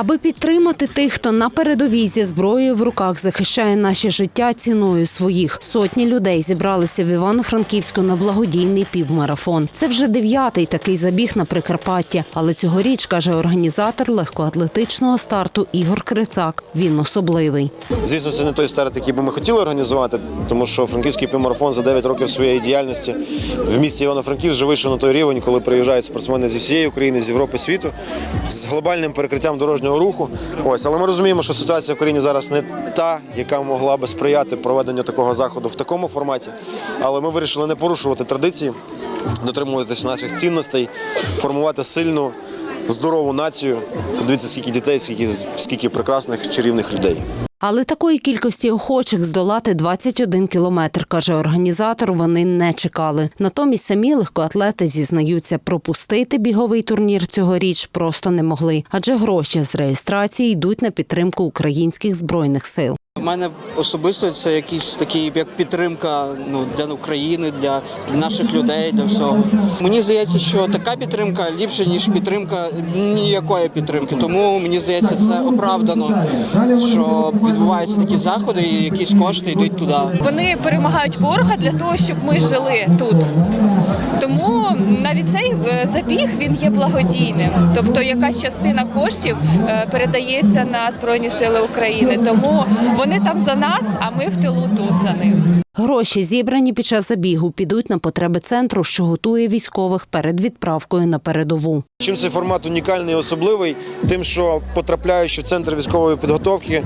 Аби підтримати тих, хто на передовій зі зброєю в руках захищає наші життя ціною своїх. Сотні людей зібралися в Івано-Франківську на благодійний півмарафон. Це вже дев'ятий такий забіг на Прикарпатті. Але цьогоріч, каже організатор легкоатлетичного старту Ігор Крицак. Він особливий. Звісно, це не той старт, який би ми хотіли організувати, тому що франківський півмарафон за 9 років своєї діяльності в місті Івано-Франківськ вже вийшов на той рівень, коли приїжджають спортсмени зі всієї України, з Європи, світу з глобальним перекриттям дорожнього руху. Ось, але ми розуміємо, що ситуація в країні зараз не та, яка могла би сприяти проведенню такого заходу в такому форматі. Але ми вирішили не порушувати традиції, дотримуватися наших цінностей, формувати сильну, здорову націю. Подивіться, скільки дітей, скільки, скільки прекрасних чарівних людей. Але такої кількості охочих здолати 21 кілометр, каже організатор, вони не чекали. Натомість самі легкоатлети зізнаються, пропустити біговий турнір цьогоріч просто не могли, адже гроші з реєстрації йдуть на підтримку українських збройних сил. У мене особисто це якийсь такий як підтримка ну для України, для, для наших людей, для всього. Мені здається, що така підтримка ліпше ніж підтримка ніякої підтримки. Тому мені здається, це оправдано, що відбуваються такі заходи, і якісь кошти йдуть туди. Вони перемагають ворога для того, щоб ми жили тут. Забіг він є благодійним, тобто якась частина коштів е, передається на Збройні Сили України. Тому вони там за нас, а ми в тилу тут за них. Гроші, зібрані під час забігу, підуть на потреби центру, що готує військових перед відправкою на передову. Чим цей формат унікальний і особливий? Тим, що потрапляючи в центр військової підготовки,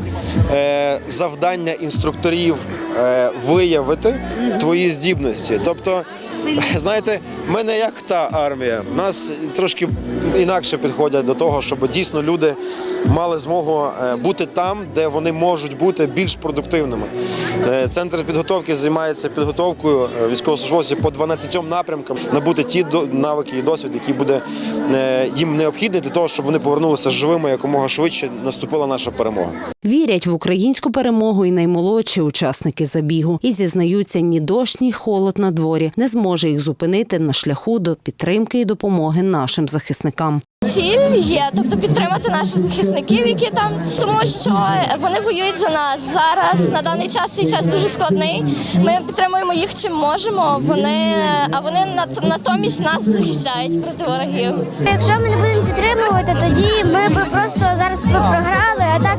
е, завдання інструкторів е, виявити твої здібності. Тобто, знаєте, ми не як та армія. Нас трошки інакше підходять до того, щоб дійсно люди мали змогу е, бути там, де вони можуть бути більш продуктивними. Е, Центр підготовки займається підготовкою е, військовослужбовців по 12 напрямкам, набути ті навики і досвід, які буде їм необхідний для того, щоб вони повернулися живими якомога швидше. Наступила наша перемога. Вірять в українську перемогу і наймолодші учасники забігу і зізнаються, ні дощ, ні холод на дворі не зможе їх зупинити на шляху до підтримки і допомоги нашим захисникам. Ціль є, тобто підтримати наших захисників, які там, тому що вони воюють за нас зараз. На даний час цей час дуже складний. Ми підтримуємо їх чим можемо. Вони а вони нат- натомість нас захищають проти ворогів. Якщо ми не будемо підтримувати, тоді ми б просто зараз би програли, а так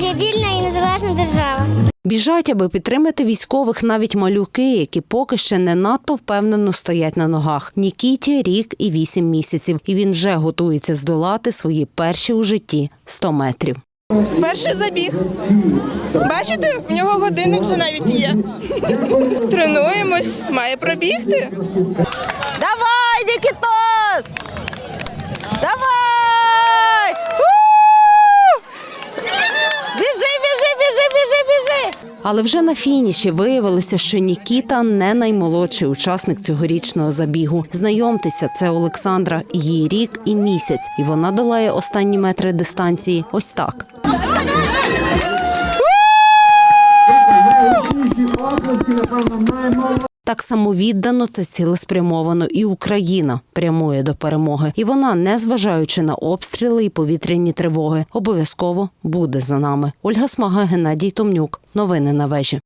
є вільна і незалежна держава. Біжать, аби підтримати військових навіть малюки, які поки ще не надто впевнено стоять на ногах. Нікіті рік і вісім місяців, і він вже готується здолати свої перші у житті 100 метрів. Перший забіг. Бачите, в нього годинник вже навіть є. Тренуємось, має пробігти. Але вже на фініші виявилося, що Нікіта не наймолодший учасник цьогорічного забігу. Знайомтеся, це Олександра. її рік і місяць, і вона долає останні метри дистанції. Ось так. Так самовіддано та цілеспрямовано і Україна прямує до перемоги. І вона, незважаючи на обстріли і повітряні тривоги, обов'язково буде за нами. Ольга Смага, Геннадій Томнюк. Новини на вежі.